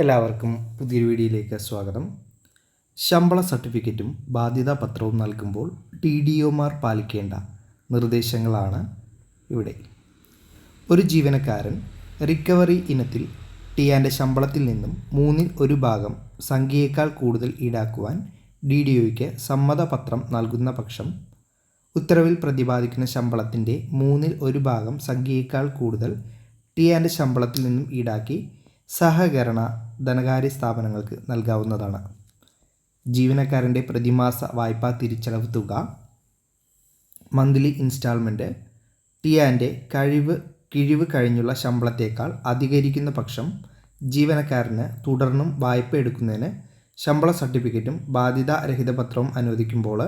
എല്ലാവർക്കും പുതിയൊരു വീഡിയോയിലേക്ക് സ്വാഗതം. ശമ്പള സർട്ടിഫിക്കറ്റും ബാധ്യതാ പത്രവും നൽകുമ്പോൾ ടി ഡി ഒമാർ പാലിക്കേണ്ട നിർദ്ദേശങ്ങളാണ് ഇവിടെ. ഒരു ജീവനക്കാരൻ റിക്കവറി ഇനത്തിൽ ടി ടിയാന്റെ ശമ്പളത്തിൽ നിന്നും മൂന്നിൽ ഒരു ഭാഗം സംഖ്യയേക്കാൾ കൂടുതൽ ഈടാക്കുവാൻ ഡി ഡി ഒയ്ക്ക് സമ്മതപത്രം നൽകുന്ന പക്ഷം ഉത്തരവിൽ പ്രതിപാദിക്കുന്ന ശമ്പളത്തിന്റെ മൂന്നിൽ ഒരു ഭാഗം സംഖ്യയേക്കാൾ കൂടുതൽ ടി ആന്റെ ശമ്പളത്തിൽ നിന്നും ഈടാക്കി സഹകരണ ധനകാര്യ സ്ഥാപനങ്ങൾക്ക് നൽകാവുന്നതാണ്. ജീവനക്കാരന്റെ പ്രതിമാസ വായ്പാ തിരിച്ചടവ് തുക മന്ത്ലി ഇൻസ്റ്റാൾമെന്റ് ടിയാന്റെ കഴിവ് കിഴിവ് കഴിഞ്ഞുള്ള ശമ്പളത്തേക്കാൾ അധികരിക്കുന്ന പക്ഷം ജീവനക്കാരന് തുടർന്നും വായ്പ എടുക്കുന്നതിന് ശമ്പള സർട്ടിഫിക്കറ്റും ബാധ്യതാരഹിത പത്രവും അനുവദിക്കുമ്പോൾ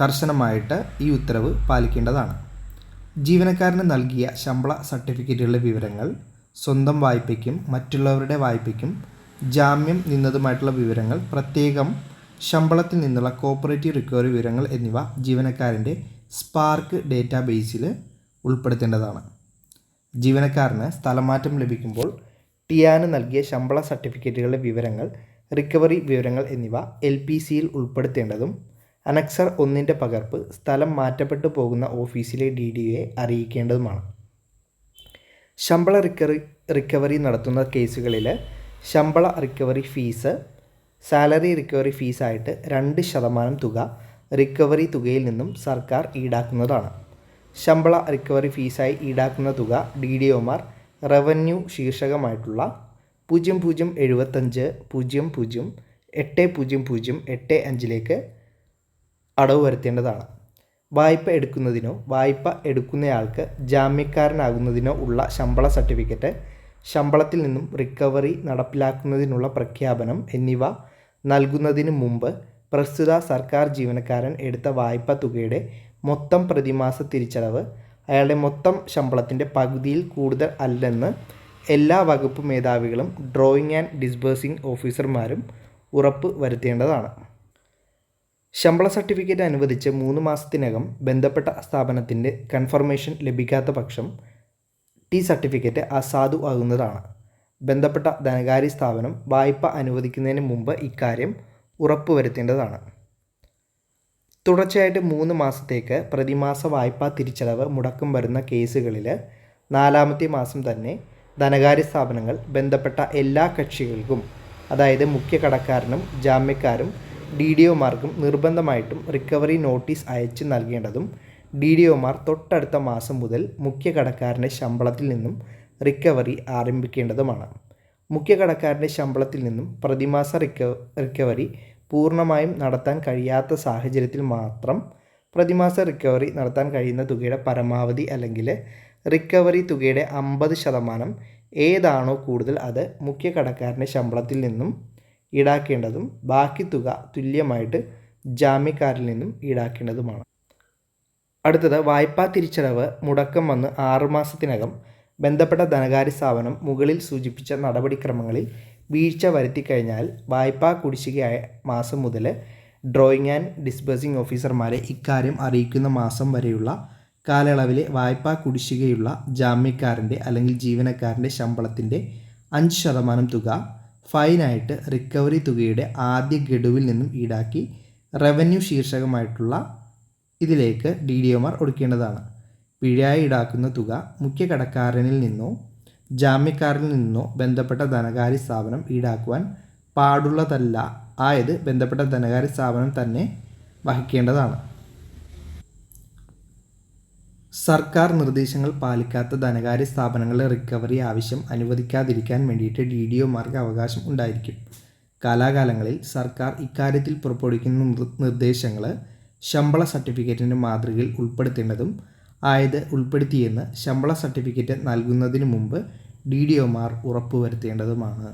കർശനമായിട്ട് ഈ ഉത്തരവ് പാലിക്കേണ്ടതാണ്. ജീവനക്കാരന് നൽകിയ ശമ്പള സർട്ടിഫിക്കറ്റുകളുടെ വിവരങ്ങൾ സ്വന്തം വായ്പയ്ക്കും മറ്റുള്ളവരുടെ വായ്പയ്ക്കും ജാമ്യം നിന്നതുമായിട്ടുള്ള വിവരങ്ങൾ പ്രത്യേകം ശമ്പളത്തിൽ നിന്നുള്ള കോപ്പറേറ്റീവ് റിക്കവറി വിവരങ്ങൾ എന്നിവ ജീവനക്കാരന്റെ സ്പാർക്ക് ഡേറ്റാബേസിൽ ഉൾപ്പെടുത്തേണ്ടതാണ്. ജീവനക്കാരന് സ്ഥലമാറ്റം ലഭിക്കുമ്പോൾ ടിയാന് നൽകിയ ശമ്പള സർട്ടിഫിക്കറ്റുകളുടെ വിവരങ്ങൾ റിക്കവറി വിവരങ്ങൾ എന്നിവ എൽ പി സിയിൽ ഉൾപ്പെടുത്തേണ്ടതും അനക്സർ ഒന്നിന്റെ പകർപ്പ് സ്ഥലം മാറ്റപ്പെട്ടു പോകുന്ന ഓഫീസിലെ ഡി ഡി അറിയിക്കേണ്ടതുമാണ്. ശമ്പള റിക്കറി റിക്കവറി നടത്തുന്ന കേസുകളിൽ ശമ്പള റിക്കവറി ഫീസ് സാലറി റിക്കവറി ഫീസായിട്ട് രണ്ട് ശതമാനം തുക റിക്കവറി തുകയിൽ നിന്നും സർക്കാർ ഈടാക്കുന്നതാണ്. ശമ്പള റിക്കവറി ഫീസായി ഈടാക്കുന്ന തുക ഡി ഡി ഒമാർ റവന്യൂ ശീർഷകമായിട്ടുള്ള പൂജ്യം പൂജ്യം എഴുപത്തഞ്ച് പൂജ്യം പൂജ്യം എട്ട് പൂജ്യം പൂജ്യം എട്ട് അഞ്ചിലേക്ക് അടവ് വരുത്തേണ്ടതാണ്. വായ്പ എടുക്കുന്നതിനോ വായ്പ എടുക്കുന്നയാൾക്ക് ജാമ്യക്കാരനാകുന്നതിനോ ഉള്ള ശമ്പള സർട്ടിഫിക്കറ്റ് ശമ്പളത്തിൽ നിന്നും റിക്കവറി നടപ്പിലാക്കുന്നതിനുള്ള പ്രഖ്യാപനം എന്നിവ നൽകുന്നതിന് മുമ്പ് പ്രസ്തുത സർക്കാർ ജീവനക്കാരൻ എടുത്ത വായ്പ തുകയുടെ മൊത്തം പ്രതിമാസ തിരിച്ചടവ് അയാളുടെ മൊത്തം ശമ്പളത്തിന്റെ പകുതിയിൽ കൂടുതൽ അല്ലെന്ന് എല്ലാ വകുപ്പ് മേധാവികളും ഡ്രോയിങ് ആൻഡ് ഡിസ്ബേഴ്സിംഗ് ഓഫീസർമാരും ഉറപ്പ് വരുത്തേണ്ടതാണ്. ശമ്പള സർട്ടിഫിക്കറ്റ് അനുവദിച്ച് മൂന്ന് മാസത്തിനകം ബന്ധപ്പെട്ട സ്ഥാപനത്തിന്റെ കൺഫർമേഷൻ ലഭിക്കാത്ത പക്ഷം ടി സർട്ടിഫിക്കറ്റ് അസാധു ആകുന്നതാണ്. ബന്ധപ്പെട്ട ധനകാര്യ സ്ഥാപനം വായ്പ അനുവദിക്കുന്നതിന് മുമ്പ് ഇക്കാര്യം ഉറപ്പുവരുത്തേണ്ടതാണ്. തുടർച്ചയായിട്ട് മൂന്ന് മാസത്തേക്ക് പ്രതിമാസ വായ്പാ തിരിച്ചടവ് മുടക്കം വരുന്ന കേസുകളിൽ നാലാമത്തെ മാസം തന്നെ ധനകാര്യ സ്ഥാപനങ്ങൾ ബന്ധപ്പെട്ട എല്ലാ കക്ഷികൾക്കും അതായത് മുഖ്യ കടക്കാരനും ജാമ്യക്കാരും ഡി ഡി ഒമാർക്കും നിർബന്ധമായിട്ടും റിക്കവറി നോട്ടീസ് അയച്ച് നൽകേണ്ടതും ഡി ഡി ഒമാർ തൊട്ടടുത്ത മാസം മുതൽ മുഖ്യ കടക്കാരന്റെ ശമ്പളത്തിൽ നിന്നും റിക്കവറി ആരംഭിക്കേണ്ടതുമാണ്. മുഖ്യ കടക്കാരന്റെ ശമ്പളത്തിൽ നിന്നും പ്രതിമാസ റിക്ക റിക്കവറി പൂർണമായും നടത്താൻ കഴിയാത്ത സാഹചര്യത്തിൽ മാത്രം പ്രതിമാസ റിക്കവറി നടത്താൻ കഴിയുന്ന തുകയുടെ പരമാവധി അല്ലെങ്കിൽ റിക്കവറി തുകയുടെ അമ്പത് ശതമാനം ഏതാണോ കൂടുതൽ അത് മുഖ്യ കടക്കാരന്റെ ശമ്പളത്തിൽ നിന്നും ഈടാക്കേണ്ടതും ബാക്കി തുക തുല്യമായിട്ട് ജാമ്യക്കാരിൽ നിന്നും ഈടാക്കേണ്ടതുമാണ്. അടുത്തത് വായ്പാ തിരിച്ചടവ് മുടക്കം വന്ന് ആറുമാസത്തിനകം ബന്ധപ്പെട്ട ധനകാര്യ സ്ഥാപനം മുകളിൽ സൂചിപ്പിച്ച നടപടിക്രമങ്ങളിൽ വീഴ്ച വരുത്തി കഴിഞ്ഞാൽ വായ്പാ കുടിശ്ശികയായ മാസം മുതൽ ഡ്രോയിങ് ആൻഡ് ഡിസ്ബേഴ്സിംഗ് ഓഫീസർമാരെ ഇക്കാര്യം അറിയിക്കുന്ന മാസം വരെയുള്ള കാലയളവിലെ വായ്പാ കുടിശ്ശികയുള്ള ജാമ്യക്കാരന്റെ അല്ലെങ്കിൽ ജീവനക്കാരന്റെ ശമ്പളത്തിന്റെ അഞ്ച് ശതമാനം തുക ഫൈനായിട്ട് റിക്കവറി തുകയുടെ ആദ്യ ഗഡുവിൽ നിന്നും ഈടാക്കി റവന്യൂ ശീർഷകമായിട്ടുള്ള ഇതിലേക്ക് ഡി ഡി ഒമാർ ഒടുക്കേണ്ടതാണ്. പിഴയായി ഈടാക്കുന്ന തുക മുഖ്യ കടക്കാരനിൽ നിന്നോ ജാമ്യക്കാരനിൽ നിന്നോ ബന്ധപ്പെട്ട ധനകാര്യ സ്ഥാപനം ഈടാക്കുവാൻ പാടുള്ളതല്ല. ആയത് ബന്ധപ്പെട്ട ധനകാര്യ സ്ഥാപനം തന്നെ വഹിക്കേണ്ടതാണ്. സർക്കാർ നിർദ്ദേശങ്ങൾ പാലിക്കാത്ത ധനകാര്യ സ്ഥാപനങ്ങളുടെ റിക്കവറി ആവശ്യം അനുവദിക്കാതിരിക്കാൻ വേണ്ടിയിട്ട് ഡി ഡി ഒമാർക്ക് അവകാശം ഉണ്ടായിരിക്കും. കാലാകാലങ്ങളിൽ സർക്കാർ ഇക്കാര്യത്തിൽ പുറപ്പെടുവിക്കുന്ന നിർദ്ദേശങ്ങൾ ശമ്പള സർട്ടിഫിക്കറ്റിന്റെ മാതൃകയിൽ ഉൾപ്പെടുത്തേണ്ടതും ആയത് ഉൾപ്പെടുത്തിയെന്ന് ശമ്പള സർട്ടിഫിക്കറ്റ് നൽകുന്നതിന് മുമ്പ് ഡി ഡി ഒമാർ ഉറപ്പുവരുത്തേണ്ടതുമാണ്.